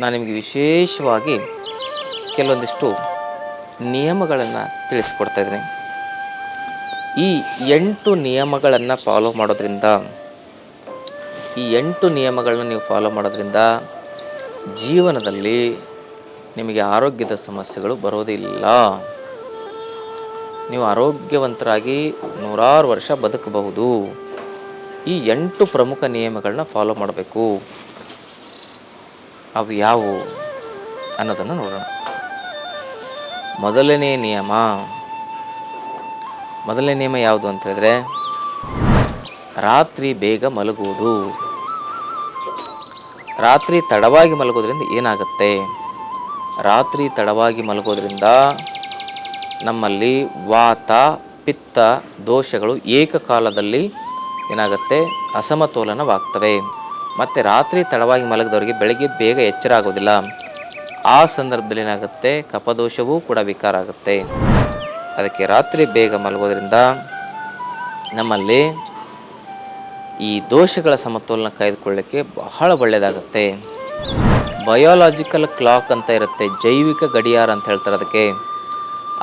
ನಾನು ನಿಮಗೆ ವಿಶೇಷವಾಗಿ ಕೆಲವೊಂದಿಷ್ಟು ನಿಯಮಗಳನ್ನು ತಿಳಿಸ್ಕೊಡ್ತಾ ಇದ್ದೀನಿ. ಈ ಎಂಟು ನಿಯಮಗಳನ್ನು ಫಾಲೋ ಮಾಡೋದ್ರಿಂದ, ಈ ಎಂಟು ನಿಯಮಗಳನ್ನ ನೀವು ಫಾಲೋ ಮಾಡೋದ್ರಿಂದ ಜೀವನದಲ್ಲಿ ನಿಮಗೆ ಆರೋಗ್ಯದ ಸಮಸ್ಯೆಗಳು ಬರೋದಿಲ್ಲ ನೀವು ಆರೋಗ್ಯವಂತರಾಗಿ ನೂರಾರು ವರ್ಷ ಬದುಕಬಹುದು. ಈ ಎಂಟು ಪ್ರಮುಖ ನಿಯಮಗಳನ್ನ ಫಾಲೋ ಮಾಡಬೇಕು. ಅವು ಯಾವುವು ಅನ್ನೋದನ್ನು ನೋಡೋಣ. ಮೊದಲನೇ ನಿಯಮ ಮೊದಲನೇ ನಿಯಮ ಯಾವುದು ಅಂತ ಹೇಳಿದ್ರೆ, ರಾತ್ರಿ ಬೇಗ ಮಲಗುವುದು. ರಾತ್ರಿ ತಡವಾಗಿ ಮಲಗೋದ್ರಿಂದ ಏನಾಗುತ್ತೆ? ರಾತ್ರಿ ತಡವಾಗಿ ಮಲಗೋದ್ರಿಂದ ನಮ್ಮಲ್ಲಿ ವಾತ, ಪಿತ್ತ, ದೋಷಗಳು ಏಕಕಾಲದಲ್ಲಿ ಏನಾಗುತ್ತೆ? ಅಸಮತೋಲನವಾಗ್ತವೆ. ಮತ್ತು ರಾತ್ರಿ ತಡವಾಗಿ ಮಲಗಿದವರಿಗೆ ಬೆಳಗ್ಗೆ ಬೇಗ ಎಚ್ಚರ ಆಗೋದಿಲ್ಲ ಆ ಸಂದರ್ಭದಲ್ಲಿ ಏನಾಗುತ್ತೆ? ಕಪದೋಷವೂ ಕೂಡ ವಿಕಾರ ಆಗುತ್ತೆ. ಅದಕ್ಕೆ ರಾತ್ರಿ ಬೇಗ ಮಲಗೋದ್ರಿಂದ ನಮ್ಮಲ್ಲಿ ಈ ದೋಷಗಳ ಸಮತೋಲನ ಕಾಯ್ದುಕೊಳ್ಳೋಕ್ಕೆ ಬಹಳ ಒಳ್ಳೆಯದಾಗುತ್ತೆ. ಬಯೋಲಾಜಿಕಲ್ ಕ್ಲಾಕ್ ಅಂತ ಇರುತ್ತೆ, ಜೈವಿಕ ಗಡಿಯಾರ ಅಂತ ಹೇಳ್ತಾರೆ ಅದಕ್ಕೆ.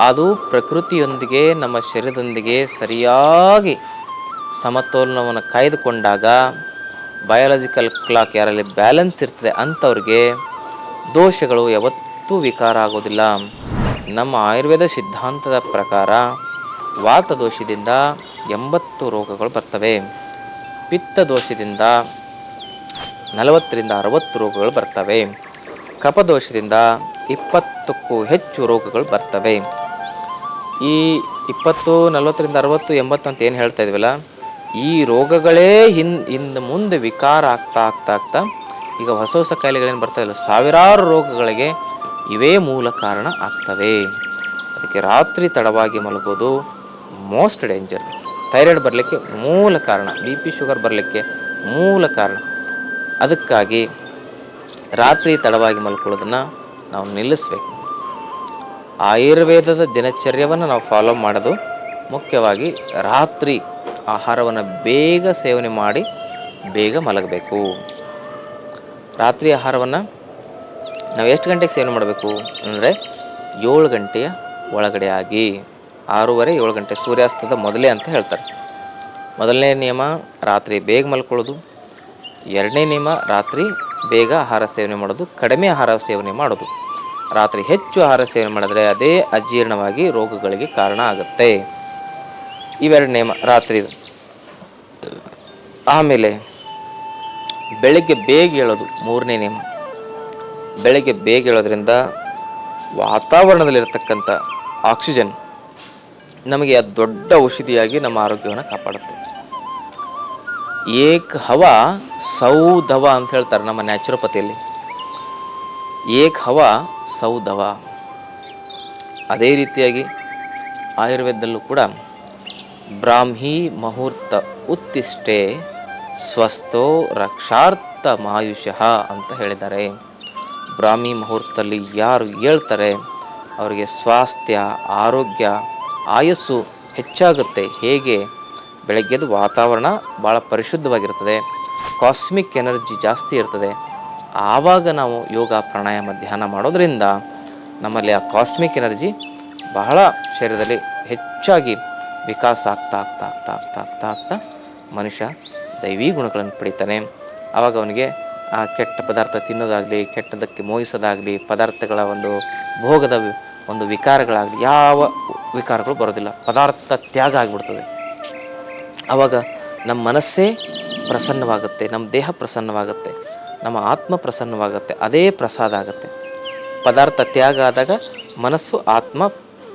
ಅದು ಪ್ರಕೃತಿಯೊಂದಿಗೆ, ನಮ್ಮ ಶರೀರದೊಂದಿಗೆ ಸರಿಯಾಗಿ ಸಮತೋಲನವನ್ನು ಕಾಯ್ದುಕೊಂಡಾಗ ಬಯಾಲಜಿಕಲ್ ಕ್ಲಾಕ್ ಯಾರಲ್ಲಿ ಬ್ಯಾಲೆನ್ಸ್ ಇರ್ತದೆ ಅಂಥವ್ರಿಗೆ ದೋಷಗಳು ಯಾವತ್ತೂ ವಿಕಾರ ಆಗೋದಿಲ್ಲ. ನಮ್ಮ ಆಯುರ್ವೇದ ಸಿದ್ಧಾಂತದ ಪ್ರಕಾರ ವಾತ ದೋಷದಿಂದ ಎಂಬತ್ತು ರೋಗಗಳು ಬರ್ತವೆ. ಪಿತ್ತ ದೋಷದಿಂದ ನಲವತ್ತರಿಂದ ಅರವತ್ತು ರೋಗಗಳು ಬರ್ತವೆ. ಕಪದೋಷದಿಂದ ಇಪ್ಪತ್ತಕ್ಕೂ ಹೆಚ್ಚು ರೋಗಗಳು ಬರ್ತವೆ. ಈ ಇಪ್ಪತ್ತು, ನಲವತ್ತರಿಂದ ಅರವತ್ತು, ಎಂಬತ್ತು ಅಂತ ಏನು ಹೇಳ್ತಾ ಇದ್ವಲ್ಲ? ಈ ರೋಗಗಳೇ ಹಿನ್ ಹಿಂದೆ ಮುಂದೆ ವಿಕಾರ ಆಗ್ತಾ ಆಗ್ತಾ ಆಗ್ತಾ ಈಗ ಹೊಸ ಹೊಸ ಕಾಯಿಲೆಗಳೇನು ಬರ್ತಾ ಇಲ್ಲ ಸಾವಿರಾರು ರೋಗಗಳಿಗೆ ಇವೇ ಮೂಲ ಕಾರಣ ಆಗ್ತವೆ. ಅದಕ್ಕೆ ರಾತ್ರಿ ತಡವಾಗಿ ಮಲಗೋದು ಮೋಸ್ಟ್ ಡೇಂಜರ್. ಥೈರಾಯ್ಡ್ ಬರಲಿಕ್ಕೆ ಮೂಲ ಕಾರಣ, ಬಿ ಪಿ ಶುಗರ್ ಬರಲಿಕ್ಕೆ ಮೂಲ ಕಾರಣ. ಅದಕ್ಕಾಗಿ ರಾತ್ರಿ ತಡವಾಗಿ ಮಲ್ಕೊಳ್ಳೋದನ್ನು ನಾವು ನಿಲ್ಲಿಸ್ಬೇಕು. ಆಯುರ್ವೇದದ ದಿನಚರ್ಯವನ್ನು ನಾವು ಫಾಲೋ ಮಾಡೋದು ಮುಖ್ಯವಾಗಿ ರಾತ್ರಿ ಆಹಾರವನ್ನು ಬೇಗ ಸೇವನೆ ಮಾಡಿ ಬೇಗ ಮಲಗಬೇಕು. ರಾತ್ರಿ ಆಹಾರವನ್ನು ನಾವು ಎಷ್ಟು ಗಂಟೆಗೆ ಸೇವನೆ ಮಾಡಬೇಕು ಅಂದರೆ ಏಳು ಗಂಟೆಯ ಒಳಗಡೆ ಆಗಿ, ಆರೂವರೆ, ಏಳು ಗಂಟೆ ಸೂರ್ಯಾಸ್ತದ ಮೊದಲೇ ಅಂತ ಹೇಳ್ತಾರೆ. ಮೊದಲನೇ ನಿಯಮ, ರಾತ್ರಿ ಬೇಗ ಮಲ್ಕೊಳ್ಳೋದು. ಎರಡನೇ ನಿಯಮ, ರಾತ್ರಿ ಬೇಗ ಆಹಾರ ಸೇವನೆ ಮಾಡೋದು. ಕಡಿಮೆ ಆಹಾರ ಸೇವನೆ ಮಾಡೋದು. ರಾತ್ರಿ ಹೆಚ್ಚು ಆಹಾರ ಸೇವನೆ ಮಾಡಿದ್ರೆ ಅದೇ ಅಜೀರ್ಣವಾಗಿ ರೋಗಗಳಿಗೆ ಕಾರಣ ಆಗುತ್ತೆ. ಇವೆರಡು ನಿಯಮ ರಾತ್ರಿದು ಆಮೇಲೆ ಬೆಳಗ್ಗೆ ಬೇಗ ಹೇಳೋದು ಮೂರನೇ ನೇಮ ಬೆಳಗ್ಗೆ ಬೇಗ ಹೇಳೋದ್ರಿಂದ ವಾತಾವರಣದಲ್ಲಿರತಕ್ಕಂಥ ಆಕ್ಸಿಜನ್ ನಮಗೆ ಅದು ದೊಡ್ಡ ಔಷಧಿಯಾಗಿ ನಮ್ಮ ಆರೋಗ್ಯವನ್ನು ಕಾಪಾಡುತ್ತೆ. ಏಕ್ ಹವ ಸೌಧವ ಅಂತ ಹೇಳ್ತಾರೆ ನಮ್ಮ ನ್ಯಾಚುರೋಪತಿಯಲ್ಲಿ. ಏಕ್ ಹವ ಸೌಧವ ಅದೇ ರೀತಿಯಾಗಿ ಆಯುರ್ವೇದದಲ್ಲೂ ಕೂಡ ಬ್ರಾಹ್ಮಿ ಮುಹೂರ್ತ ಉತ್ತಿಷ್ಟೇ ಸ್ವಸ್ಥೋ ರಕ್ಷಾರ್ಥ ಮಾಯುಷಃ ಅಂತ ಹೇಳಿದ್ದಾರೆ. ಬ್ರಾಹ್ಮಿ ಮುಹೂರ್ತದಲ್ಲಿ ಯಾರು ಹೇಳ್ತಾರೆ? ಅವರಿಗೆ ಸ್ವಾಸ್ಥ್ಯ, ಆರೋಗ್ಯ, ಆಯಸ್ಸು ಹೆಚ್ಚಾಗುತ್ತೆ. ಹೇಗೆ? ಬೆಳಗ್ಗೆದು ವಾತಾವರಣ ಭಾಳ ಪರಿಶುದ್ಧವಾಗಿರ್ತದೆ. ಕಾಸ್ಮಿಕ್ ಎನರ್ಜಿ ಜಾಸ್ತಿ ಇರ್ತದೆ. ಆವಾಗ ನಾವು ಯೋಗ, ಪ್ರಾಣಾಯಾಮ, ಧ್ಯಾನ ಮಾಡೋದರಿಂದ ನಮ್ಮಲ್ಲಿ ಆ ಕಾಸ್ಮಿಕ್ ಎನರ್ಜಿ ಬಹಳ ಶರೀರದಲ್ಲಿ ಹೆಚ್ಚಾಗಿ ವಿಕಾಸ ಆಗ್ತಾ ಆಗ್ತಾ ಆಗ್ತಾ ಆಗ್ತಾ ಆಗ್ತಾ ಆಗ್ತಾ ಮನುಷ್ಯ ದೈವೀ ಗುಣಗಳನ್ನು ಪಡಿತಾನೆ. ಆವಾಗ ಅವನಿಗೆ ಆ ಕೆಟ್ಟ ಪದಾರ್ಥ ತಿನ್ನೋದಾಗಲಿ, ಕೆಟ್ಟದಕ್ಕೆ ಮೋಹಿಸೋದಾಗಲಿ, ಪದಾರ್ಥಗಳ ಒಂದು ಭೋಗದ ಒಂದು ವಿಕಾರಗಳಾಗಲಿ ಯಾವ ವಿಕಾರಗಳು ಬರೋದಿಲ್ಲ. ಪದಾರ್ಥ ತ್ಯಾಗ ಆಗಿಬಿಡ್ತದೆ. ಆವಾಗ ನಮ್ಮ ಮನಸ್ಸೇ ಪ್ರಸನ್ನವಾಗುತ್ತೆ, ನಮ್ಮ ದೇಹ ಪ್ರಸನ್ನವಾಗುತ್ತೆ, ನಮ್ಮ ಆತ್ಮ ಪ್ರಸನ್ನವಾಗುತ್ತೆ, ಅದೇ ಪ್ರಸಾದ ಆಗುತ್ತೆ. ಪದಾರ್ಥ ತ್ಯಾಗ ಆದಾಗ ಮನಸ್ಸು, ಆತ್ಮ,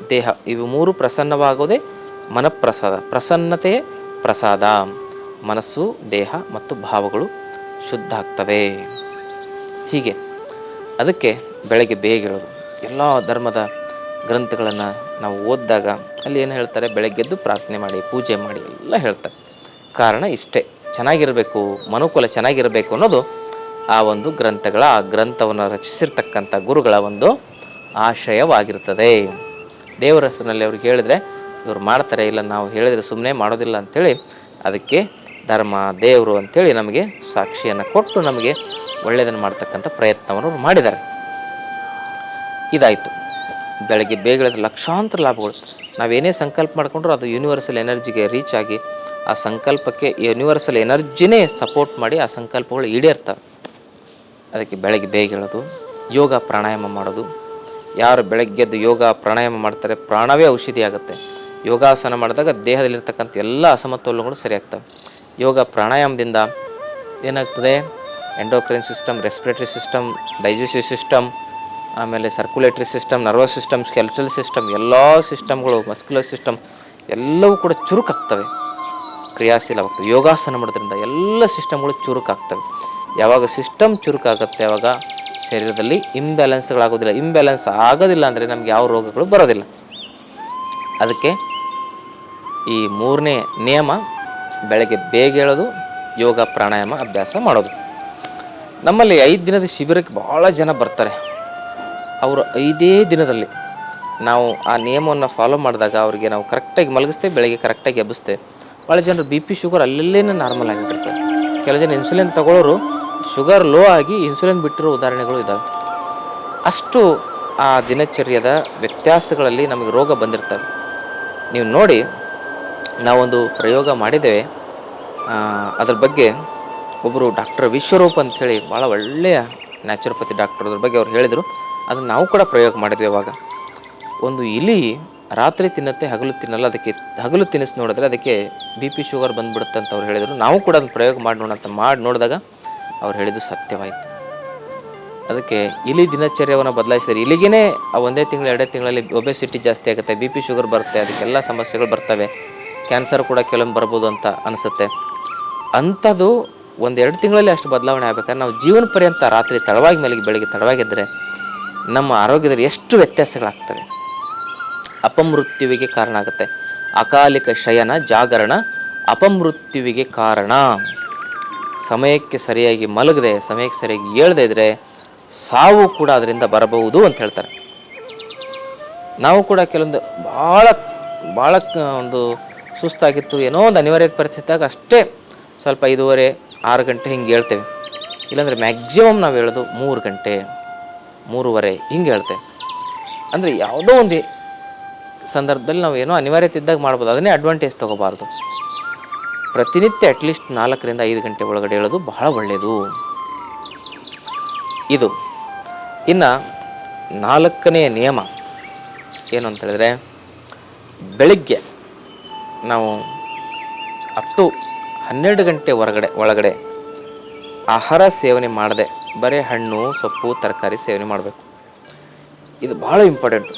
ದೇಹ ಇವು ಮೂರು ಪ್ರಸನ್ನವಾಗೋದೇ ಮನಪ್ರಸಾದ, ಪ್ರಸನ್ನತೆ ಪ್ರಸಾದ. ಮನಸ್ಸು, ದೇಹ ಮತ್ತು ಭಾವಗಳು ಶುದ್ಧ ಆಗ್ತವೆ ಹೀಗೆ ಅದಕ್ಕೆ ಬೆಳಗ್ಗೆ ಬೇಗ ಹೇಳೋದು ಎಲ್ಲ ಧರ್ಮದ ಗ್ರಂಥಗಳನ್ನು ನಾವು ಓದಿದಾಗ ಅಲ್ಲಿ ಏನು ಹೇಳ್ತಾರೆ? ಬೆಳಗ್ಗೆದ್ದು ಪ್ರಾರ್ಥನೆ ಮಾಡಿ, ಪೂಜೆ ಮಾಡಿ ಎಲ್ಲ ಹೇಳ್ತಾರೆ. ಕಾರಣ ಇಷ್ಟೇ. ಚೆನ್ನಾಗಿರಬೇಕು, ಮನುಕುಲ ಚೆನ್ನಾಗಿರಬೇಕು ಅನ್ನೋದು ಆ ಒಂದು ಗ್ರಂಥಗಳ, ಆ ಗ್ರಂಥವನ್ನು ರಚಿಸಿರ್ತಕ್ಕಂಥ ಗುರುಗಳ ಒಂದು ಆಶಯವಾಗಿರ್ತದೆ. ದೇವರ ಹೆಸರಿನಲ್ಲಿ ಅವ್ರಿಗೆ ಹೇಳಿದ್ರೆ ಇವ್ರು ಮಾಡ್ತಾರೆ ಇಲ್ಲ ನಾವು ಹೇಳಿದರೆ ಸುಮ್ಮನೆ ಮಾಡೋದಿಲ್ಲ ಅಂಥೇಳಿ ಅದಕ್ಕೆ ಧರ್ಮ ದೇವರು ಅಂಥೇಳಿ ನಮಗೆ ಸಾಕ್ಷಿಯನ್ನು ಕೊಟ್ಟು ನಮಗೆ ಒಳ್ಳೆಯದನ್ನು ಮಾಡ್ತಕ್ಕಂಥ ಪ್ರಯತ್ನವನ್ನು ಅವ್ರು ಮಾಡಿದ್ದಾರೆ. ಇದಾಯಿತು. ಬೆಳಗ್ಗೆ ಬೇಗ ಲಕ್ಷಾಂತರ ಲಾಭಗಳು. ನಾವೇನೇ ಸಂಕಲ್ಪ ಮಾಡಿಕೊಂಡ್ರೂ ಅದು ಯೂನಿವರ್ಸಲ್ ಎನರ್ಜಿಗೆ ರೀಚ್ ಆಗಿ ಆ ಸಂಕಲ್ಪಕ್ಕೆ ಯೂನಿವರ್ಸಲ್ ಎನರ್ಜಿನೇ ಸಪೋರ್ಟ್ ಮಾಡಿ ಆ ಸಂಕಲ್ಪಗಳು ಈಡೇರ್ತವೆ. ಅದಕ್ಕೆ ಬೆಳಗ್ಗೆ ಬೇಗ ಯೋಗ ಪ್ರಾಣಾಯಾಮ ಮಾಡೋದು. ಯಾರು ಬೆಳಗ್ಗೆದ್ದು ಯೋಗ ಪ್ರಾಣಾಯಾಮ ಮಾಡ್ತಾರೆ, ಪ್ರಾಣವೇ ಔಷಧಿ ಆಗುತ್ತೆ ಯೋಗಾಸನ ಮಾಡಿದಾಗ ದೇಹದಲ್ಲಿರ್ತಕ್ಕಂಥ ಎಲ್ಲ ಅಸಮತೋಲನಗಳು ಸರಿಯಾಗ್ತವೆ. ಯೋಗ ಪ್ರಾಣಾಯಾಮದಿಂದ ಏನಾಗ್ತದೆ? Endocrine system respiratory system digestive system ಆಮೇಲೆ circulatory system nervous system skeletal system ಎಲ್ಲ ಸಿಸ್ಟಮ್ಗಳು ಮಸ್ಕ್ಯುಲರ್ ಸಿಸ್ಟಮ್ ಎಲ್ಲವೂ ಕೂಡ ಚುರುಕಾಗ್ತವೆ. ಕ್ರಿಯಾಶೀಲವಾಗ್ತವೆ. ಯೋಗಾಸನ ಮಾಡೋದ್ರಿಂದ ಎಲ್ಲ ಸಿಸ್ಟಮ್ಗಳು ಚುರುಕಾಗ್ತವೆ. ಯಾವಾಗ ಸಿಸ್ಟಮ್ ಚುರುಕಾಗುತ್ತೆ ಯಾವಾಗ ಶರೀರದಲ್ಲಿ ಇಂಬ್ಯಾಲೆನ್ಸ್ಗಳಾಗೋದಿಲ್ಲ ಇಂಬ್ಯಾಲೆನ್ಸ್ ಆಗೋದಿಲ್ಲ ಅಂದರೆ ನಮ್ಗೆ ಯಾವ ರೋಗಗಳು ಬರೋದಿಲ್ಲ. ಅದಕ್ಕೆ ಈ ಮೂರನೇ ನಿಯಮ ಬೆಳಗ್ಗೆ ಬೇಗ ಹೇಳೋದು ಯೋಗ, ಪ್ರಾಣಾಯಾಮ, ಅಭ್ಯಾಸ ಮಾಡೋದು. ನಮ್ಮಲ್ಲಿ ಐದು ದಿನದ ಶಿಬಿರಕ್ಕೆ ಭಾಳ ಜನ ಬರ್ತಾರೆ. ಅವರು ಐದೇ ದಿನದಲ್ಲಿ ನಾವು ಆ ನಿಯಮವನ್ನು ಫಾಲೋ ಮಾಡಿದಾಗ ಅವರಿಗೆ ನಾವು ಕರೆಕ್ಟಾಗಿ ಮಲಗಿಸ್ತೇವೆ ಬೆಳಗ್ಗೆ ಕರೆಕ್ಟಾಗಿ ಎಬ್ಬಿಸ್ತೇವೆ ಭಾಳ ಜನರು ಬಿ ಪಿ ಶುಗರ್ ಅಲ್ಲಲ್ಲೇ ನಾರ್ಮಲ್ ಆಗಿಬಿಡ್ತಾರೆ ಕೆಲವು ಜನ ಇನ್ಸುಲಿನ್ ತಗೊಳ್ಳೋರು ಶುಗರ್ ಲೋ ಆಗಿ ಇನ್ಸುಲಿನ್ ಬಿಟ್ಟಿರೋ ಉದಾಹರಣೆಗಳು ಇದ್ದಾವೆ ಅಷ್ಟು ಆ ದಿನಚರ್ಯದ ವ್ಯತ್ಯಾಸಗಳಲ್ಲಿ ನಮಗೆ ರೋಗ ಬಂದಿರ್ತವೆ. ನೀವು ನೋಡಿ ನಾವೊಂದು ಪ್ರಯೋಗ ಮಾಡಿದ್ದೇವೆ. ಅದ್ರ ಬಗ್ಗೆ ಒಬ್ಬರು ಡಾಕ್ಟರ್ ವಿಶ್ವರೂಪ್ ಅಂಥೇಳಿ ಭಾಳ ಒಳ್ಳೆಯ ನ್ಯಾಚುರೋಪತಿ ಡಾಕ್ಟರ್ ಅದ್ರ ಬಗ್ಗೆ ಅವ್ರು ಹೇಳಿದರು. ಅದನ್ನು ನಾವು ಕೂಡ ಪ್ರಯೋಗ ಮಾಡಿದ್ವಿ ಅವಾಗ ಒಂದು ಇಲಿ ರಾತ್ರಿ ತಿನ್ನತ್ತೆ, ಹಗಲು ತಿನ್ನಲ್ಲ, ಅದಕ್ಕೆ ಹಗಲು ತಿನ್ನಿಸಿ ನೋಡಿದ್ರೆ ಅದಕ್ಕೆ ಬಿ ಪಿ ಶುಗರ್ ಬಂದ್ಬಿಡುತ್ತೆ ಅಂತ ಅವ್ರು ಹೇಳಿದರು. ನಾವು ಕೂಡ ಅದನ್ನು ಪ್ರಯೋಗ ಮಾಡಿ ನೋಡೋಣ ಅಂತ ಮಾಡಿ ನೋಡಿದಾಗ ಅವ್ರು ಹೇಳಿದ್ದು ಸತ್ಯವಾಯಿತು. ಅದಕ್ಕೆ ಇಲಿ ದಿನಚರ್ಯವನ್ನು ಬದಲಾಯಿಸಿದರೆ ಇಲಿಗೇ ಆ ಒಂದೇ ತಿಂಗಳು, ಎರಡೇ ತಿಂಗಳಲ್ಲಿ ಒಬೆಸಿಟಿ ಜಾಸ್ತಿ ಆಗುತ್ತೆ, ಬಿ ಪಿ ಶುಗರ್ ಬರುತ್ತೆ, ಅದಕ್ಕೆಲ್ಲ ಸಮಸ್ಯೆಗಳು ಬರ್ತವೆ. ಕ್ಯಾನ್ಸರ್ ಕೂಡ ಕೆಲವೊಮ್ಮೆ ಬರ್ಬೋದು ಅಂತ ಅನಿಸುತ್ತೆ. ಅಂಥದ್ದು ಒಂದೆರಡು ತಿಂಗಳಲ್ಲಿ ಅಷ್ಟು ಬದಲಾವಣೆ ಆಗ್ಬೇಕಾದ್ರೆ ನಾವು ಜೀವನ ಪರ್ಯಂತ ರಾತ್ರಿ ತಡವಾಗಿ ಮಲಗಿ ಬೆಳಿಗ್ಗೆ ತಡವಾಗಿದ್ದರೆ ನಮ್ಮ ಆರೋಗ್ಯದಲ್ಲಿ ಎಷ್ಟು ವ್ಯತ್ಯಾಸಗಳಾಗ್ತವೆ. ಅಪಮೃತ್ಯುವಿಗೆ ಕಾರಣ ಆಗುತ್ತೆ. ಅಕಾಲಿಕ ಶಯನ, ಜಾಗರಣ, ಅಪಮೃತ್ಯುವಿಗೆ ಕಾರಣ. ಸಮಯಕ್ಕೆ ಸರಿಯಾಗಿ ಮಲಗದೆ, ಸಮಯಕ್ಕೆ ಸರಿಯಾಗಿ ಏಳದೇ ಇದ್ದರೆ ಸಾವು ಕೂಡ ಅದರಿಂದ ಬರಬಹುದು ಅಂತ ಹೇಳ್ತಾರೆ. ನಾವು ಕೂಡ ಕೆಲವೊಂದು ಭಾಳ ಭಾಳ ಒಂದು ಸುಸ್ತಾಗಿತ್ತು. ಏನೋ ಒಂದು ಅನಿವಾರ್ಯತೆ ಪರಿಸ್ಥಿತಿಯಾಗ ಅಷ್ಟೇ ಸ್ವಲ್ಪ ಐದೂವರೆ, ಆರು ಗಂಟೆ ಹಿಂಗೆ ಹೇಳ್ತೇವೆ. ಇಲ್ಲಾಂದರೆ ಮ್ಯಾಕ್ಸಿಮಮ್ ನಾವು ಹೇಳೋದು ಮೂರು ಗಂಟೆ, ಮೂರುವರೆ ಹಿಂಗೆ ಹೇಳ್ತೇವೆ. ಅಂದರೆ ಯಾವುದೋ ಒಂದು ಸಂದರ್ಭದಲ್ಲಿ ನಾವು ಏನೋ ಅನಿವಾರ್ಯತೆ ಇದ್ದಾಗ ಮಾಡ್ಬೋದು. ಅದನ್ನೇ ಅಡ್ವಾಂಟೇಜ್ ತೊಗೋಬಾರ್ದು. ಪ್ರತಿನಿತ್ಯ ಅಟ್ಲೀಸ್ಟ್ ನಾಲ್ಕರಿಂದ ಐದು ಗಂಟೆ ಒಳಗಡೆ ಹೇಳೋದು ಬಹಳ ಒಳ್ಳೆಯದು ಇದು. ಇನ್ನು ನಾಲ್ಕನೆಯ ನಿಯಮ. ಏನು ಅಂತ ಹೇಳಿದ್ರೆ, ಬೆಳಿಗ್ಗೆ ನಾವು ಅಪ್ ಟು ಹನ್ನೆರಡು ಗಂಟೆ ಹೊರಗಡೆ, ಒಳಗಡೆ ಆಹಾರ ಸೇವನೆ ಮಾಡದೆ ಬರೀ ಹಣ್ಣು, ಸೊಪ್ಪು, ತರಕಾರಿ ಸೇವನೆ ಮಾಡಬೇಕು. ಇದು ಭಾಳ ಇಂಪಾರ್ಟೆಂಟು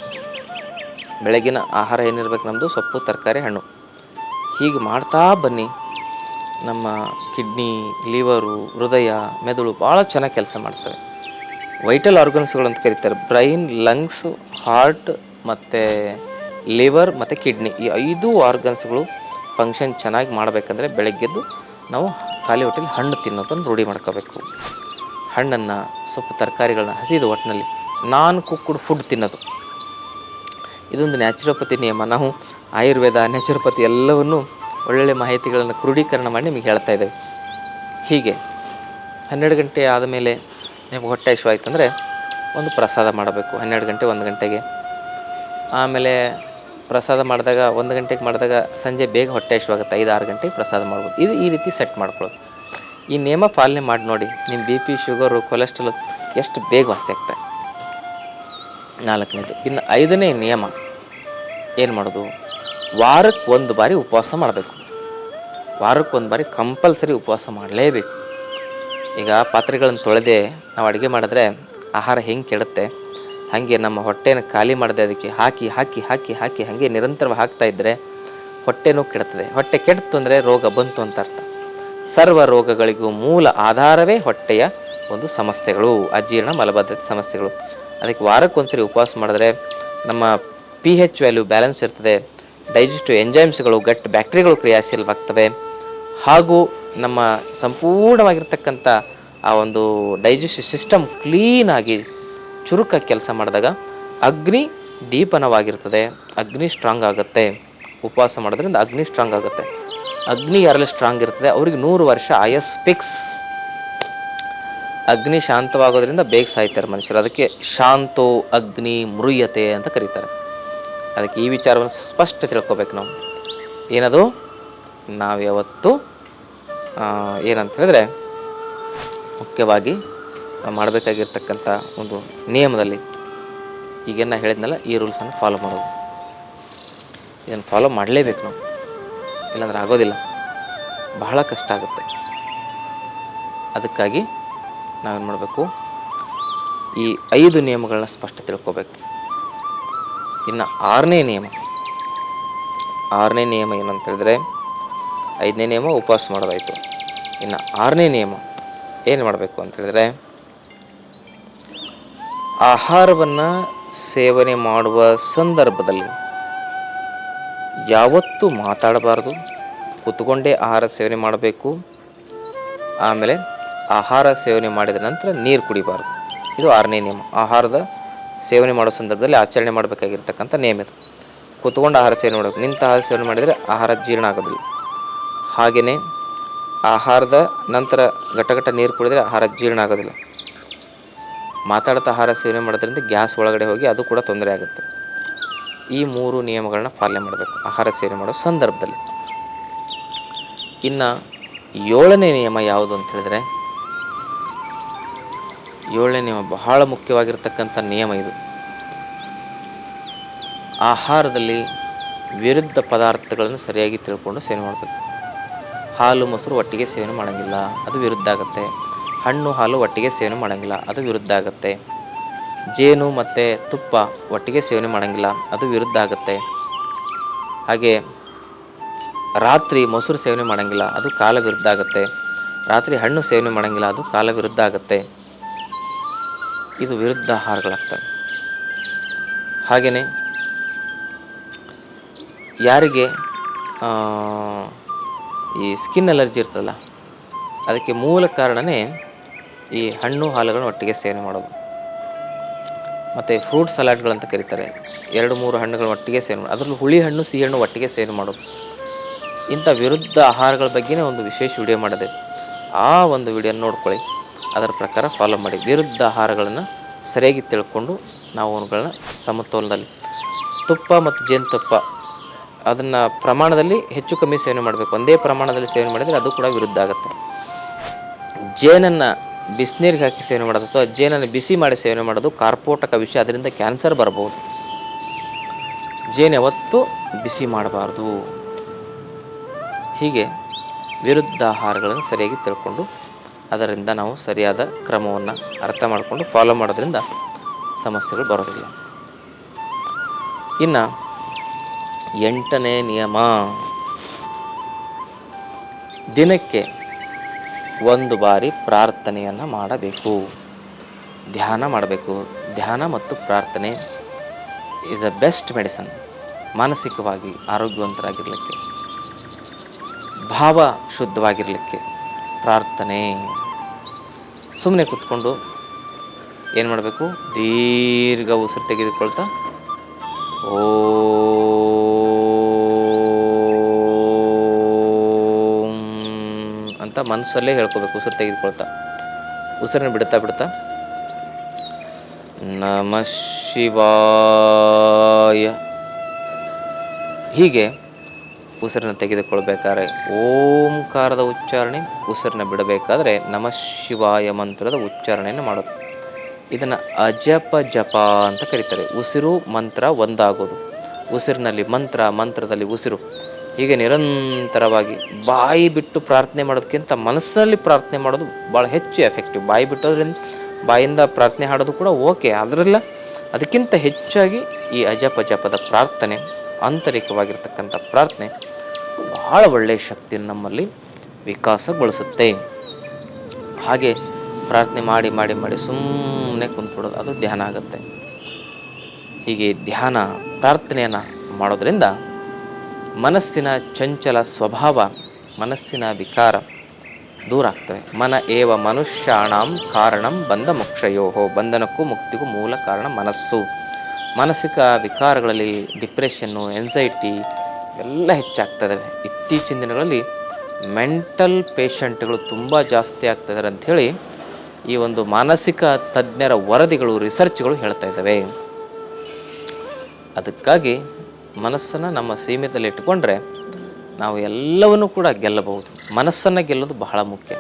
ಬೆಳಗಿನ ಆಹಾರ ಏನಿರಬೇಕು ನಮ್ಮದು ಸೊಪ್ಪು, ತರಕಾರಿ, ಹಣ್ಣು. ಹೀಗೆ ಮಾಡ್ತಾ ಬನ್ನಿ. ನಮ್ಮ ಕಿಡ್ನಿ ಲಿವರು ಹೃದಯ, ಮೆದುಳು ಭಾಳ ಚೆನ್ನಾಗಿ ಕೆಲಸ ಮಾಡ್ತವೆ. ವೈಟಲ್ ಆರ್ಗನ್ಸ್ಗಳು ಅಂತ ಕರೀತಾರೆ. ಬ್ರೈನ್ ಲಂಗ್ಸು ಹಾರ್ಟ್ ಮತ್ತು ಲಿವರ್ ಮತ್ತು ಕಿಡ್ನಿ ಈ ಐದು ಆರ್ಗನ್ಸ್ಗಳು ಫಂಕ್ಷನ್ ಚೆನ್ನಾಗಿ ಮಾಡಬೇಕಂದ್ರೆ ಬೆಳಗ್ಗೆದ್ದು ನಾವು ಖಾಲಿ ಹೊಟ್ಟೆಲಿ ಹಣ್ಣು ತಿನ್ನೋದನ್ನು ರೂಢಿ ಮಾಡ್ಕೋಬೇಕು. ಹಣ್ಣನ್ನು, ಸೊಪ್ಪು, ತರಕಾರಿಗಳನ್ನ ಹಸಿದು ಒಟ್ಟಿನಲ್ಲಿ ನಾನ್ ಕುಕ್ಕುಡ್ ಫುಡ್ ತಿನ್ನೋದು. ಇದೊಂದು ನ್ಯಾಚುರೋಪತಿ ನಿಯಮ. ನಾವು ಆಯುರ್ವೇದ ನ್ಯಾಚುರೋಪತಿ ಎಲ್ಲವನ್ನು ಒಳ್ಳೊಳ್ಳೆ ಮಾಹಿತಿಗಳನ್ನು ಕ್ರೋಢೀಕರಣ ಮಾಡಿ ನಿಮಗೆ ಹೇಳ್ತಾ ಇದ್ದೇವೆ. ಹೀಗೆ ಹನ್ನೆರಡು ಗಂಟೆ ಆದಮೇಲೆ ನಿಮಗೆ ಹೊಟ್ಟೆ ಹಸಿವಾಯ್ತು ಅಂದರೆ ಒಂದು ಪ್ರಸಾದ ಮಾಡಬೇಕು. ಹನ್ನೆರಡು ಗಂಟೆ, ಒಂದು ಗಂಟೆಗೆ. ಆಮೇಲೆ ಪ್ರಸಾದ ಮಾಡಿದಾಗ, ಒಂದು ಗಂಟೆಗೆ ಮಾಡಿದಾಗ ಸಂಜೆ ಬೇಗ ಹೊಟ್ಟೆ ಹಸಿವಾಗುತ್ತೆ. ಐದು ಆರು ಗಂಟೆಗೆ ಪ್ರಸಾದ ಮಾಡ್ಬೋದು. ಇದು ಈ ರೀತಿ ಸೆಟ್ ಮಾಡ್ಕೊಳ್ಳೋದು. ಈ ನಿಯಮ ಪಾಲನೆ ಮಾಡಿ ನೋಡಿ, ನಿಮ್ಮ ಬಿ ಪಿ ಶುಗರು ಕೊಲೆಸ್ಟ್ರಾಲ್ ಎಷ್ಟು ಬೇಗ ವಾಸಿ ಆಗ್ತದೆ. ನಾಲ್ಕನೇದು. ಇನ್ನು ಐದನೇ ನಿಯಮ ಏನು ಮಾಡೋದು? ವಾರಕ್ಕೆ ಒಂದು ಬಾರಿ ಉಪವಾಸ ಮಾಡಬೇಕು. ವಾರಕ್ಕೆ ಒಂದು ಬಾರಿ ಕಂಪಲ್ಸರಿ ಉಪವಾಸ ಮಾಡಲೇಬೇಕು. ಈಗ ಪಾತ್ರೆಗಳನ್ನು ತೊಳೆದೇ ನಾವು ಅಡುಗೆ ಮಾಡಿದ್ರೆ ಆಹಾರ ಹೆಂಗೆ ಕೆಡುತ್ತೆ? ಹಾಗೆ ನಮ್ಮ ಹೊಟ್ಟೆನ ಖಾಲಿ ಮಾಡದೆ ಅದಕ್ಕೆ ಹಾಕಿ ಹಾಕಿ ಹಾಕಿ ಹಾಕಿ ಹಾಗೆ ನಿರಂತರವಾಗಿ ಹಾಕ್ತಾ ಇದ್ದರೆ ಹೊಟ್ಟೆನೂ ಕೆಡ್ತದೆ ಹೊಟ್ಟೆ ಕೆಡ್ತು ಅಂದರೆ ರೋಗ ಬಂತು ಅಂತ ಅರ್ಥ. ಸರ್ವ ರೋಗಗಳಿಗೂ ಮೂಲ ಆಧಾರವೇ ಹೊಟ್ಟೆಯ ಒಂದು ಸಮಸ್ಯೆಗಳು, ಅಜೀರ್ಣ ಮಲಬದ್ಧತೆ ಸಮಸ್ಯೆಗಳು. ಅದಕ್ಕೆ ವಾರಕ್ಕೊಂದ್ಸರಿ ಉಪವಾಸ ಮಾಡಿದ್ರೆ ನಮ್ಮ ಪಿ ಹೆಚ್ ವ್ಯಾಲ್ಯೂ ಬ್ಯಾಲೆನ್ಸ್ ಇರ್ತದೆ. ಡೈಜೆಸ್ಟಿವ್ ಎಂಜೈಮ್ಸ್ಗಳು, ಗಟ್ ಬ್ಯಾಕ್ಟೀರಿಯಾಗಳು ಕ್ರಿಯಾಶೀಲವಾಗ್ತವೆ. ಹಾಗೂ ನಮ್ಮ ಸಂಪೂರ್ಣವಾಗಿರ್ತಕ್ಕಂಥ ಆ ಒಂದು ಡೈಜೆಸ್ಟಿವ್ ಸಿಸ್ಟಮ್ ಕ್ಲೀನಾಗಿ ಚುರುಕಾಗಿ ಕೆಲಸ ಮಾಡಿದಾಗ ಅಗ್ನಿ ದೀಪನವಾಗಿರ್ತದೆ, ಅಗ್ನಿ ಸ್ಟ್ರಾಂಗ್ ಆಗುತ್ತೆ. ಉಪವಾಸ ಮಾಡೋದ್ರಿಂದ ಅಗ್ನಿ ಸ್ಟ್ರಾಂಗ್ ಆಗುತ್ತೆ. ಅಗ್ನಿ ಯಾರಲ್ಲಿ ಸ್ಟ್ರಾಂಗ್ ಇರ್ತದೆ, ಅವ್ರಿಗೆ ನೂರು ವರ್ಷ ಆಯಸ್ ಫಿಕ್ಸ್ ಅಗ್ನಿ ಶಾಂತವಾಗೋದ್ರಿಂದ ಬೇಗ ಸಾಯ್ತಾರೆ ಮನುಷ್ಯರು. ಅದಕ್ಕೆ ಶಾಂತೋ ಅಗ್ನಿ ಮೃಯ್ಯತೆ ಅಂತ ಕರೀತಾರೆ. ಅದಕ್ಕೆ ಈ ವಿಚಾರವನ್ನು ಸ್ಪಷ್ಟ ತಿಳ್ಕೊಬೇಕು ನಾವು. ಏನದು? ನಾವು ಯಾವತ್ತು ಏನಂತ ಹೇಳಿದ್ರೆ ಮುಖ್ಯವಾಗಿ ಮಾಡಬೇಕಾಗಿರ್ತಕ್ಕಂಥ ಒಂದು ನಿಯಮದಲ್ಲಿ ಈಗ ನಾ ಹೇಳಿದ್ನಲ್ಲ, ಈ ರೂಲ್ಸನ್ನು ಫಾಲೋ ಮಾಡೋದು. ಇದನ್ನು ಫಾಲೋ ಮಾಡಲೇಬೇಕು ನಾವು. ಇಲ್ಲಾಂದ್ರೆ ಆಗೋದಿಲ್ಲ. ಬಹಳ ಕಷ್ಟ ಆಗುತ್ತೆ. ಅದಕ್ಕಾಗಿ ನಾವೇನು ಮಾಡಬೇಕು? ಈ ಐದು ನಿಯಮಗಳನ್ನ ಸ್ಪಷ್ಟ ತಿಳ್ಕೊಬೇಕು. ಇನ್ನು ಆರನೇ ನಿಯಮ. ಆರನೇ ನಿಯಮ ಏನಂತ ಹೇಳಿದ್ರೆ, ಐದನೇ ನಿಯಮ ಉಪವಾಸ ಮಾಡೋದಾಯಿತು. ಇನ್ನು ಆರನೇ ನಿಯಮ ಏನು ಮಾಡಬೇಕು ಅಂತ ಹೇಳಿದ್ರೆ ಆಹಾರವನ್ನು ಸೇವನೆ ಮಾಡುವ ಸಂದರ್ಭದಲ್ಲಿ ಯಾವತ್ತೂ ಮಾತಾಡಬಾರ್ದು. ಕೂತ್ಕೊಂಡೇ ಆಹಾರ ಸೇವನೆ ಮಾಡಬೇಕು. ಆಮೇಲೆ ಆಹಾರ ಸೇವನೆ ಮಾಡಿದ ನಂತರ ನೀರು ಕುಡಿಬಾರ್ದು. ಇದು ಆರನೇ ನಿಯಮ. ಆಹಾರದ ಸೇವನೆ ಮಾಡೋ ಸಂದರ್ಭದಲ್ಲಿ ಆಚರಣೆ ಮಾಡಬೇಕಾಗಿರ್ತಕ್ಕಂಥ ನಿಯಮ ಇದು. ಕೂತ್ಕೊಂಡು ಆಹಾರ ಸೇವನೆ ಮಾಡಬೇಕು. ನಿಂತ ಆಹಾರ ಸೇವನೆ ಮಾಡಿದರೆ ಆಹಾರ ಜೀರ್ಣ ಆಗೋದಿಲ್ಲ. ಹಾಗೆಯೇ ಆಹಾರದ ನಂತರ ಘಟಘಟ ನೀರು ಕುಡಿದರೆ ಆಹಾರ ಜೀರ್ಣ ಆಗೋದಿಲ್ಲ. ಮಾತಾಡ್ತಾ ಆಹಾರ ಸೇವನೆ ಮಾಡೋದ್ರಿಂದ ಗ್ಯಾಸ್ ಒಳಗಡೆ ಹೋಗಿ ಅದು ಕೂಡ ತೊಂದರೆ ಆಗುತ್ತೆ. ಈ ಮೂರು ನಿಯಮಗಳನ್ನ ಪಾಲನೆ ಮಾಡಬೇಕು, ಆಹಾರ ಸೇವನೆ ಮಾಡೋ ಸಂದರ್ಭದಲ್ಲಿ. ಇನ್ನು ಏಳನೇ ನಿಯಮ ಯಾವುದು ಅಂತ ಹೇಳಿದ್ರೆ, ಏಳನೇ ನಿಯಮ ಬಹಳ ಮುಖ್ಯವಾಗಿರ್ತಕ್ಕಂಥ ನಿಯಮ ಇದು. ಆಹಾರದಲ್ಲಿ ವಿರುದ್ಧ ಪದಾರ್ಥಗಳನ್ನು ಸರಿಯಾಗಿ ತಿಳ್ಕೊಂಡು ಸೇವನೆ ಮಾಡಬೇಕು. ಹಾಲು, ಮೊಸರು ಒಟ್ಟಿಗೆ ಸೇವನೆ ಮಾಡೋಂಗಿಲ್ಲ, ಅದು ವಿರುದ್ಧ ಆಗುತ್ತೆ. ಹಣ್ಣು ಹಾಲು ಒಟ್ಟಿಗೆ ಸೇವನೆ ಮಾಡೋಂಗಿಲ್ಲ, ಅದು ವಿರುದ್ಧ ಆಗುತ್ತೆ. ಜೇನು ಮತ್ತು ತುಪ್ಪ ಒಟ್ಟಿಗೆ ಸೇವನೆ ಮಾಡೋಂಗಿಲ್ಲ, ಅದು ವಿರುದ್ಧ ಆಗುತ್ತೆ. ಹಾಗೆ ರಾತ್ರಿ ಮೊಸರು ಸೇವನೆ ಮಾಡೋಂಗಿಲ್ಲ, ಅದು ಕಾಲ ವಿರುದ್ಧ ಆಗುತ್ತೆ. ರಾತ್ರಿ ಹಣ್ಣು ಸೇವನೆ ಮಾಡೋಂಗಿಲ್ಲ, ಅದು ಕಾಲ ವಿರುದ್ಧ ಆಗುತ್ತೆ. ಇದು ವಿರುದ್ಧ ಆಹಾರಗಳಾಗ್ತವೆ ಹಾಗೆಯೇ ಯಾರಿಗೆ ಈ ಸ್ಕಿನ್ ಅಲರ್ಜಿ ಇರ್ತದಲ್ಲ, ಅದಕ್ಕೆ ಮೂಲ ಕಾರಣನೇ ಈ ಹಣ್ಣು ಹಾಲುಗಳನ್ನು ಒಟ್ಟಿಗೆ ಸೇವನೆ ಮಾಡೋದು. ಮತ್ತು ಫ್ರೂಟ್ ಸಲಾಡ್ಗಳಂತ ಕರೀತಾರೆ. ಎರಡು, ಮೂರು ಹಣ್ಣುಗಳು ಒಟ್ಟಿಗೆ ಸೇವನೆ ಮಾಡೋದು ಅದರಲ್ಲೂ ಹುಳಿ ಹಣ್ಣು, ಸಿಹಿ ಹಣ್ಣು ಒಟ್ಟಿಗೆ ಸೇವನೆ ಮಾಡೋದು. ಇಂಥ ವಿರುದ್ಧ ಆಹಾರಗಳ ಬಗ್ಗೆನೇ ಒಂದು ವಿಶೇಷ ವಿಡಿಯೋ ಮಾಡಿದೆ. ಆ ಒಂದು ವಿಡಿಯೋ ನೋಡ್ಕೊಳ್ಳಿ. ಅದರ ಪ್ರಕಾರ ಫಾಲೋ ಮಾಡಿ. ವಿರುದ್ಧ ಆಹಾರಗಳನ್ನು ಸರಿಯಾಗಿ ತಿಳ್ಕೊಂಡು ನಾವು ಅವುಗಳನ್ನ ಸಮತೋಲನದಲ್ಲಿ. ತುಪ್ಪ ಮತ್ತು ಜೇನುತುಪ್ಪ, ಅದನ್ನು ಪ್ರಮಾಣದಲ್ಲಿ ಹೆಚ್ಚು ಕಮ್ಮಿ ಸೇವನೆ ಮಾಡಬೇಕು. ಒಂದೇ ಪ್ರಮಾಣದಲ್ಲಿ ಸೇವನೆ ಮಾಡಿದರೆ ಅದು ಕೂಡ ವಿರುದ್ಧ ಆಗುತ್ತೆ. ಜೇನನ್ನು ಬಿಸಿನೀರಿಗೆ ಹಾಕಿ ಸೇವನೆ ಮಾಡೋದು ಅಥವಾ ಜೇನನ್ನು ಬಿಸಿ ಮಾಡಿ ಸೇವನೆ ಮಾಡೋದು ಕಾರ್ಪೋಟಕ ವಿಷಯ. ಅದರಿಂದ ಕ್ಯಾನ್ಸರ್ ಬರ್ಬೋದು. ಜೇನು ಯಾವತ್ತೂ ಬಿಸಿ ಮಾಡಬಾರ್ದು. ಹೀಗೆ ವಿರುದ್ಧ ಆಹಾರಗಳನ್ನು ಸರಿಯಾಗಿ ತಿಳ್ಕೊಂಡು ಅದರಿಂದ ನಾವು ಸರಿಯಾದ ಕ್ರಮವನ್ನು ಅರ್ಥ ಮಾಡಿಕೊಂಡು ಫಾಲೋ ಮಾಡೋದ್ರಿಂದ ಸಮಸ್ಯೆಗಳು ಬರೋದಿಲ್ಲ. ಇನ್ನು ಎಂಟನೇ ನಿಯಮ. ದಿನಕ್ಕೆ ಒಂದು ಬಾರಿ ಪ್ರಾರ್ಥನೆಯನ್ನು ಮಾಡಬೇಕು. ಧ್ಯಾನ ಮಾಡಬೇಕು. ಧ್ಯಾನ ಮತ್ತು ಪ್ರಾರ್ಥನೆ ಈಸ್ ಅ ಬೆಸ್ಟ್ ಮೆಡಿಸನ್ ಮಾನಸಿಕವಾಗಿ ಆರೋಗ್ಯವಂತರಾಗಿರಲಿಕ್ಕೆ. ಭಾವ ಶುದ್ಧವಾಗಿರಲಿಕ್ಕೆ. ಪ್ರಾರ್ಥನೆ. ಸುಮ್ಮನೆ ಕೂತ್ಕೊಂಡು ಏನು ಮಾಡಬೇಕು? ದೀರ್ಘ ಉಸಿರು ತೆಗೆದುಕೊಳ್ತಾ ಓಂ ಮನಸ್ಸಲ್ಲೇ ಹೇಳ್ಕೋಬೇಕು, ಉಸಿರು ತೆಗೆದುಕೊಳ್ತಾ. ಉಸಿರನ್ನು ಬಿಡ್ತಾ ಬಿಡ್ತಾ. ನಮ ಶಿವಾಯ. ಹೀಗೆ ಉಸಿರನ್ನು ತೆಗೆದುಕೊಳ್ಬೇಕಾದ್ರೆ ಓಂಕಾರದ ಉಚ್ಚಾರಣೆ, ಉಸಿರನ್ನ ಬಿಡಬೇಕಾದ್ರೆ ನಮ ಶಿವಾಯ ಮಂತ್ರದ ಉಚ್ಚಾರಣೆಯನ್ನು ಮಾಡೋದು. ಇದನ್ನು ಅಜಪ ಜಪ ಅಂತ ಕರೀತಾರೆ. ಉಸಿರು ಮಂತ್ರ ಒಂದಾಗೋದು. ಉಸಿರಿನಲ್ಲಿ ಮಂತ್ರ, ಮಂತ್ರದಲ್ಲಿ ಉಸಿರು. ಹೀಗೆ ನಿರಂತರವಾಗಿ ಬಾಯಿ ಬಿಟ್ಟು ಪ್ರಾರ್ಥನೆ ಮಾಡೋದಕ್ಕಿಂತ ಮನಸ್ಸಿನಲ್ಲಿ ಪ್ರಾರ್ಥನೆ ಮಾಡೋದು ಭಾಳ ಹೆಚ್ಚು ಎಫೆಕ್ಟಿವ್ ಬಾಯಿ ಬಿಟ್ಟೋದ್ರಿಂದ ಬಾಯಿಂದ ಪ್ರಾರ್ಥನೆ ಹಾಡೋದು ಕೂಡ ಓಕೆ ಅದರಲ್ಲ ಅದಕ್ಕಿಂತ ಹೆಚ್ಚಾಗಿ ಈ ಅಜಪ ಜಪದ ಪ್ರಾರ್ಥನೆ, ಆಂತರಿಕವಾಗಿರ್ತಕ್ಕಂಥ ಪ್ರಾರ್ಥನೆ ಬಹಳ ಒಳ್ಳೆಯ ಶಕ್ತಿಯನ್ನು ನಮ್ಮಲ್ಲಿ ವಿಕಾಸಗೊಳಿಸುತ್ತೆ. ಹಾಗೆ ಪ್ರಾರ್ಥನೆ ಮಾಡಿ ಮಾಡಿ ಮಾಡಿ ಸುಮ್ಮನೆ ಕುಂತ್ಬಿಡೋದು, ಅದು ಧ್ಯಾನ ಆಗುತ್ತೆ. ಹೀಗೆ ಧ್ಯಾನ, ಪ್ರಾರ್ಥನೆಯನ್ನು ಮಾಡೋದರಿಂದ ಮನಸ್ಸಿನ ಚಂಚಲ ಸ್ವಭಾವ, ಮನಸ್ಸಿನ ವಿಕಾರ ದೂರ ಆಗ್ತವೆ ಮನ ಏವ ಮನುಷ್ಯಾಣಂ ಕಾರಣಂ ಬಂಧ ಮೋಕ್ಷಯೋಹೋ. ಬಂಧನಕ್ಕೂ ಮುಕ್ತಿಗೂ ಮೂಲ ಕಾರಣ ಮನಸ್ಸು. ಮಾನಸಿಕ ವಿಕಾರಗಳಲ್ಲಿ ಡಿಪ್ರೆಷನ್ನು ಎನ್ಸೈಟಿ ಎಲ್ಲ ಹೆಚ್ಚಾಗ್ತದೆ. ಇತ್ತೀಚಿನ ದಿನಗಳಲ್ಲಿ ಮೆಂಟಲ್ ಪೇಷಂಟ್ಗಳು ತುಂಬ ಜಾಸ್ತಿ ಆಗ್ತಿದ್ದಾರೆ ಅಂಥೇಳಿ ಈ ಒಂದು ಮಾನಸಿಕ ತಜ್ಞರ ವರದಿಗಳು, ರಿಸರ್ಚ್ಗಳು ಹೇಳ್ತಾ ಇದ್ದಾವೆ. ಅದಕ್ಕಾಗಿ ಮನಸ್ಸನ್ನು ನಮ್ಮ ಸೀಮಿತದಲ್ಲಿ ಇಟ್ಟುಕೊಂಡ್ರೆ ನಾವು ಎಲ್ಲವನ್ನೂ ಕೂಡ ಗೆಲ್ಲಬಹುದು. ಮನಸ್ಸನ್ನು ಗೆಲ್ಲೋದು ಬಹಳ ಮುಖ್ಯ.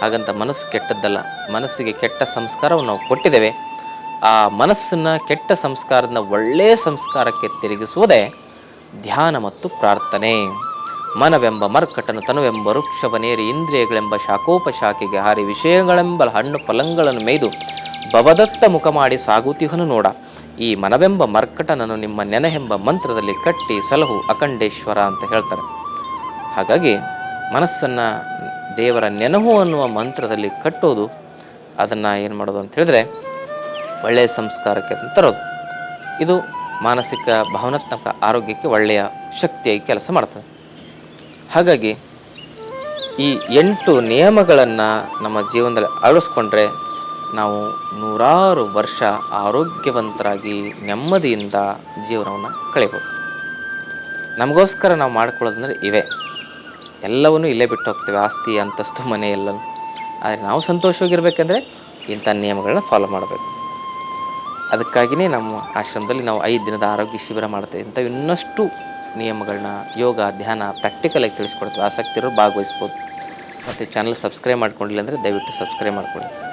ಹಾಗಂತ ಮನಸ್ಸು ಕೆಟ್ಟದ್ದಲ್ಲ, ಮನಸ್ಸಿಗೆ ಕೆಟ್ಟ ಸಂಸ್ಕಾರವನ್ನು ನಾವು ಕೊಟ್ಟಿದ್ದೇವೆ. ಆ ಮನಸ್ಸನ್ನು ಕೆಟ್ಟ ಸಂಸ್ಕಾರದಿಂದ ಒಳ್ಳೆಯ ಸಂಸ್ಕಾರಕ್ಕೆ ತಿರುಗಿಸುವುದೇ ಧ್ಯಾನ ಮತ್ತು ಪ್ರಾರ್ಥನೆ. ಮನವೆಂಬ ಮರ್ಕಟನು ತನುವೆಂಬ ವೃಕ್ಷವನೇರಿ ಇಂದ್ರಿಯಗಳೆಂಬ ಶಾಖೋಪಶಾಖೆಗೆ ಹಾರಿ ವಿಷಯಗಳೆಂಬ ಹಣ್ಣು ಫಲಗಳನ್ನು ಮೇಯ್ದು ಭವದತ್ತ ಮುಖ ಮಾಡಿ ಸಾಗುತಿಹನು ನೋಡ. ಈ ಮನವೆಂಬ ಮರ್ಕಟನನ್ನು ನಿಮ್ಮ ನೆನೆಹೆಂಬ ಮಂತ್ರದಲ್ಲಿ ಕಟ್ಟಿ ಸಲಹು ಅಖಂಡೇಶ್ವರ ಅಂತ ಹೇಳ್ತಾರೆ. ಹಾಗಾಗಿ ಮನಸ್ಸನ್ನು ದೇವರ ನೆನಹು ಅನ್ನುವ ಮಂತ್ರದಲ್ಲಿ ಕಟ್ಟೋದು, ಅದನ್ನು ಏನು ಮಾಡೋದು ಅಂತ ಹೇಳಿದ್ರೆ ಒಳ್ಳೆಯ ಸಂಸ್ಕಾರಕ್ಕೆ ತರೋದು. ಇದು ಮಾನಸಿಕ ಭಾವನಾತ್ಮಕ ಆರೋಗ್ಯಕ್ಕೆ ಒಳ್ಳೆಯ ಶಕ್ತಿಯಾಗಿ ಕೆಲಸ ಮಾಡ್ತದೆ. ಹಾಗಾಗಿ ಈ ಎಂಟು ನಿಯಮಗಳನ್ನು ನಮ್ಮ ಜೀವನದಲ್ಲಿ ಅಳವಡಿಸ್ಕೊಂಡ್ರೆ ನಾವು ನೂರಾರು ವರ್ಷ ಆರೋಗ್ಯವಂತರಾಗಿ ನೆಮ್ಮದಿಯಿಂದ ಜೀವನವನ್ನು ಕಳಿಬೋದು ನಮಗೋಸ್ಕರ ನಾವು ಮಾಡ್ಕೊಳ್ಳೋದಂದ್ರೆ ಇವೆ. ಎಲ್ಲವನ್ನೂ ಇಲ್ಲೇ ಬಿಟ್ಟು ಹೋಗ್ತೇವೆ, ಆಸ್ತಿ, ಅಂತಸ್ತು, ಮನೆ ಎಲ್ಲನೂ. ಆದರೆ ನಾವು ಸಂತೋಷವಾಗಿರ್ಬೇಕಂದ್ರೆ ಇಂಥ ನಿಯಮಗಳನ್ನ ಫಾಲೋ ಮಾಡಬೇಕು. ಅದಕ್ಕಾಗಿಯೇ ನಮ್ಮ ಆಶ್ರಮದಲ್ಲಿ ನಾವು ಐದು ದಿನದ ಆರೋಗ್ಯ ಶಿಬಿರ ಮಾಡ್ತೇವೆ ಇಂಥ ಇನ್ನಷ್ಟು ನಿಯಮಗಳನ್ನ, ಯೋಗ, ಧ್ಯಾನ ಪ್ರಾಕ್ಟಿಕಲಾಗಿ ತಿಳಿಸ್ಕೊಡ್ತೀವಿ. ಆಸಕ್ತಿ ಇರೋರು ಭಾಗವಹಿಸ್ಬೋದು. ಮತ್ತು ಚಾನಲ್ ಸಬ್ಸ್ಕ್ರೈಬ್ ಮಾಡ್ಕೊಂಡಿಲ್ಲ ಅಂದರೆ ದಯವಿಟ್ಟು ಸಬ್ಸ್ಕ್ರೈಬ್ ಮಾಡ್ಕೊಳ್ಳಿ.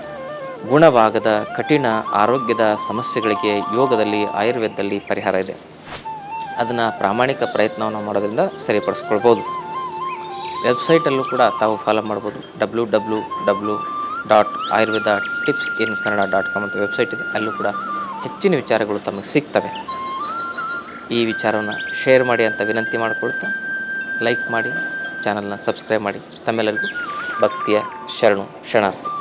ಗುಣವಾಗದ ಕಠಿಣ ಆರೋಗ್ಯದ ಸಮಸ್ಯೆಗಳಿಗೆ ಯೋಗದಲ್ಲಿ, ಆಯುರ್ವೇದದಲ್ಲಿ ಪರಿಹಾರ ಇದೆ. ಅದನ್ನು ಪ್ರಾಮಾಣಿಕ ಪ್ರಯತ್ನವನ್ನು ಮಾಡೋದ್ರಿಂದ ಸರಿಪಡಿಸ್ಕೊಳ್ಬೋದು. ವೆಬ್ಸೈಟಲ್ಲೂ ಕೂಡ ತಾವು ಫಾಲೋ ಮಾಡ್ಬೋದು. W W W dot Ayurveda tips in Kannada dot com ಅಂತ ವೆಬ್ಸೈಟ್ ಇದೆ. ಅಲ್ಲೂ ಕೂಡ ಹೆಚ್ಚಿನ ವಿಚಾರಗಳು ತಮಗೆ ಸಿಗ್ತವೆ. ಈ ವಿಚಾರವನ್ನು ಶೇರ್ ಮಾಡಿ ಅಂತ ವಿನಂತಿ ಮಾಡಿಕೊಳ್ತಾ ಲೈಕ್ ಮಾಡಿ ಚಾನಲ್ನ ಸಬ್ಸ್ಕ್ರೈಬ್ ಮಾಡಿ. ತಮ್ಮೆಲ್ಲರಿಗೂ ಭಕ್ತಿಯ ಶರಣು, ಶರಣಾರ್ಥಿ.